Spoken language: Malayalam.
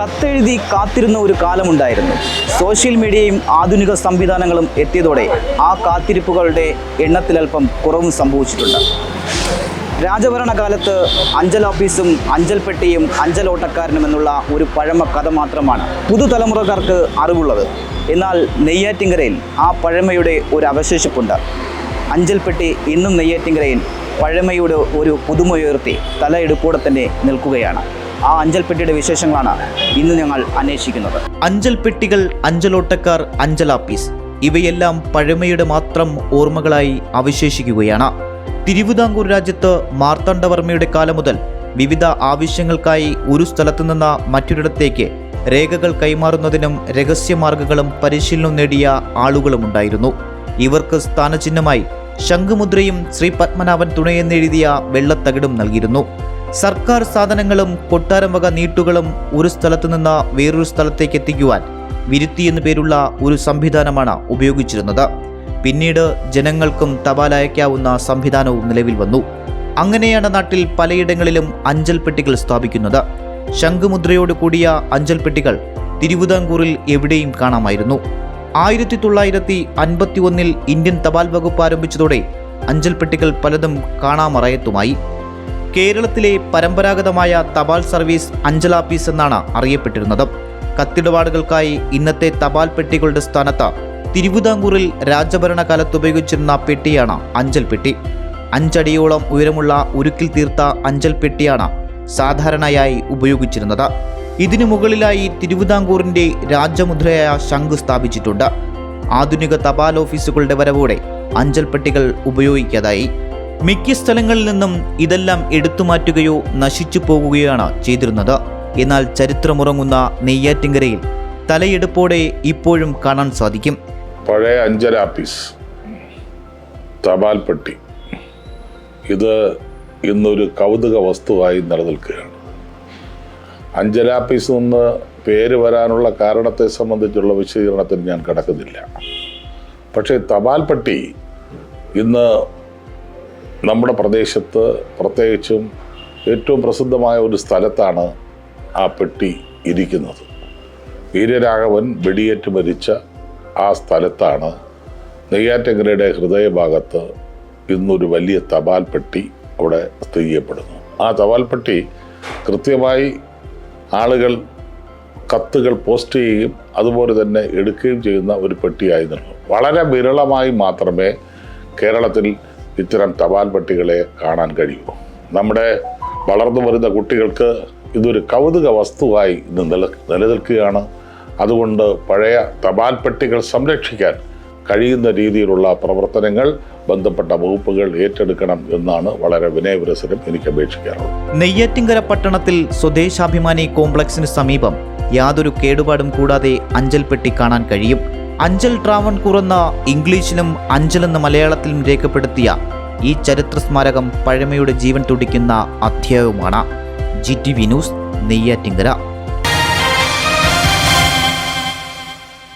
നിരവധി കാത്തിരുന്ന ഒരു കാലമുണ്ടായിരുന്നു. സോഷ്യൽ മീഡിയയും ആധുനിക സംവിധാനങ്ങളും എത്തിയതോടെ ആ കാത്തിരിപ്പുകളുടെ എണ്ണത്തിലല്പം കുറവും സംഭവിച്ചിട്ടുണ്ട്. രാജഭരണകാലത്ത് അഞ്ചൽ ഓഫീസും അഞ്ചൽ പെട്ടിയും അഞ്ചൽ ഓട്ടക്കാരനും എന്നുള്ള ഒരു പഴമ കഥ മാത്രമാണ് പുതുതലമുറക്കാർക്ക് അറിവുള്ളത്. എന്നാൽ നെയ്യാറ്റിങ്കരയിൽ ആ പഴമയുടെ ഒരു അവശേഷിപ്പുണ്ട്. അഞ്ചൽ പെട്ടി ഇന്നും നെയ്യാറ്റിങ്കരയിൽ പഴമയുടെ ഒരു പുതുമയുയർത്തി തലയെടുപ്പോടെ തന്നെ നിൽക്കുകയാണ്. ആ അഞ്ചൽപ്പെട്ടിയുടെ വിശേഷങ്ങളാണ് ഇന്ന് ഞങ്ങൾ അന്വേഷിക്കുന്നത്. അഞ്ചൽപ്പെട്ടികൾ അഞ്ചലോട്ടക്കാർ അഞ്ചലാപ്പീസ് ഇവയെല്ലാം പഴമയുടെ മാത്രം ഓർമ്മകളായി അവശേഷിക്കുകയാണ്. തിരുവിതാംകൂർ രാജ്യത്ത് മാർത്താണ്ഡവർമ്മയുടെ കാലം മുതൽ വിവിധ ആവശ്യങ്ങൾക്കായി ഒരു സ്ഥലത്തു നിന്ന് മറ്റൊരിടത്തേക്ക് രേഖകൾ കൈമാറുന്നതിനും രഹസ്യമാർഗങ്ങളും പരിശീലനവും നേടിയ ആളുകളുമുണ്ടായിരുന്നു ഇവർക്ക് സ്ഥാനചിഹ്നമായി ശംഖുമുദ്രയും ശ്രീ പത്മനാഭൻ തുണയെന്നെഴുതിയ വെള്ളത്തകിടും നൽകിയിരുന്നു. സർക്കാർ സാധനങ്ങളും കൊട്ടാരം വക നീട്ടുകളും ഒരു സ്ഥലത്തു നിന്ന് വേറൊരു സ്ഥലത്തേക്ക് എത്തിക്കുവാൻ വിരുത്തി എന്നു പേരുള്ള ഒരു സംവിധാനമാണ് ഉപയോഗിച്ചിരുന്നത്. പിന്നീട് ജനങ്ങൾക്കും തപാൽ അയക്കാവുന്ന സംവിധാനവും നിലവിൽ വന്നു. അങ്ങനെയാണ് നാട്ടിൽ പലയിടങ്ങളിലും അഞ്ചൽ പെട്ടികൾ സ്ഥാപിക്കുന്നത്. ശംഖുമുദ്രയോട് കൂടിയ അഞ്ചൽ പെട്ടികൾ തിരുവിതാംകൂറിൽ എവിടെയും കാണാമായിരുന്നു. ആയിരത്തി തൊള്ളായിരത്തി അൻപത്തി ഒന്നിൽ ഇന്ത്യൻ തപാൽ വകുപ്പ് ആരംഭിച്ചതോടെ അഞ്ചൽപ്പെട്ടികൾ പലതും കാണാമറയത്തുമായി. കേരളത്തിലെ പരമ്പരാഗതമായ തപാൽ സർവീസ് അഞ്ചലാപ്പീസ് എന്നാണ് അറിയപ്പെട്ടിരുന്നത്. കത്തിടപാടുകൾക്കായി ഇന്നത്തെ തപാൽ പെട്ടികളുടെ സ്ഥാനത്ത് തിരുവിതാംകൂറിൽ രാജഭരണകാലത്ത് ഉപയോഗിച്ചിരുന്ന പെട്ടിയാണ് അഞ്ചൽ പെട്ടി. അഞ്ചടിയോളം ഉയരമുള്ള ഉരുക്കിൽ തീർത്ത അഞ്ചൽ പെട്ടിയാണ് സാധാരണയായി ഉപയോഗിച്ചിരുന്നത്. ഇതിനു മുകളിലായി തിരുവിതാംകൂറിന്റെ രാജമുദ്രയായ ശംഖ് സ്ഥാപിച്ചിട്ടുണ്ട്. ആധുനിക തപാൽ ഓഫീസുകളുടെ വരവോടെ അഞ്ചൽ പെട്ടികൾ ഉപയോഗിക്കാതായി. മിക്ക സ്ഥലങ്ങളിൽ നിന്നും ഇതെല്ലാം എടുത്തുമാറ്റുകയോ നശിച്ചു പോകുകയാണ് ചെയ്തിരുന്നത്. എന്നാൽ ചരിത്രമുറങ്ങുന്ന നെയ്യാറ്റിങ്കരയിൽ തലയെടുപ്പോടെ ഇപ്പോഴും കാണാൻ സാധിക്കും. പഴയ അഞ്ചര ആപ്പീസ് തപാൽപ്പെട്ടി ഇത് ഇന്നൊരു കൗതുക വസ്തുവായി നിലനിൽക്കുകയാണ്. അഞ്ചലാപ്പീസ് നിന്ന് പേര് വരാനുള്ള കാരണത്തെ സംബന്ധിച്ചുള്ള വിശദീകരണത്തിന് ഞാൻ കിടക്കുന്നില്ല. പക്ഷേ തപാൽപ്പെട്ടി ഇന്ന് നമ്മുടെ പ്രദേശത്ത് പ്രത്യേകിച്ചും ഏറ്റവും പ്രസിദ്ധമായ ഒരു സ്ഥലത്താണ് ആ പെട്ടി ഇരിക്കുന്നത്. വീരരാഘവൻ വെടിയേറ്റ് മരിച്ച ആ സ്ഥലത്താണ് നെയ്യാറ്റങ്കരയുടെ ഹൃദയഭാഗത്ത് ഇന്നൊരു വലിയ തപാൽ പെട്ടി അവിടെ സ്ഥിതി ചെയ്യപ്പെടുന്നു ആ തപാൽ പെട്ടി കൃത്യമായി ആളുകൾ കത്തുകൾ പോസ്റ്റ് ചെയ്യുകയും അതുപോലെ തന്നെ എടുക്കുകയും ചെയ്യുന്ന ഒരു പെട്ടിയായിരുന്നു. വളരെ വിരളമായി മാത്രമേ കേരളത്തിൽ ഇത്തരം തപാൽ പെട്ടികളെ കാണാൻ കഴിയൂ നമ്മുടെ വളർന്നു വരുന്ന കുട്ടികൾക്ക് ഇതൊരു കൗതുക വസ്തുവായി ഇന്ന് നില നിലനിൽക്കുകയാണ്. അതുകൊണ്ട് പഴയ തപാൽ പെട്ടികൾ സംരക്ഷിക്കാൻ കഴിയുന്ന രീതിയിലുള്ള പ്രവർത്തനങ്ങൾ ബന്ധപ്പെട്ട വകുപ്പുകൾ ഏറ്റെടുക്കണം എന്നാണ് വളരെ വിനയപുരസരം എനിക്ക് അപേക്ഷിക്കാറുള്ളത്. നെയ്യാറ്റിങ്കര പട്ടണത്തിൽ സ്വദേശാഭിമാനി കോംപ്ലക്സിന് സമീപം യാതൊരു കേടുപാടും കൂടാതെ അഞ്ചൽപ്പെട്ടി കാണാൻ കഴിയും. അഞ്ചൽ ട്രാവൺകൂർ എന്ന ഇംഗ്ലീഷിലും അഞ്ചൽ എന്ന മലയാളത്തിലും രേഖപ്പെടുത്തിയ ഈ ചരിത്ര സ്മാരകം പഴമയുടെ ജീവൻ തുടിക്കുന്ന അധ്യായവുമാണ്. G T V news Neyyattinkara.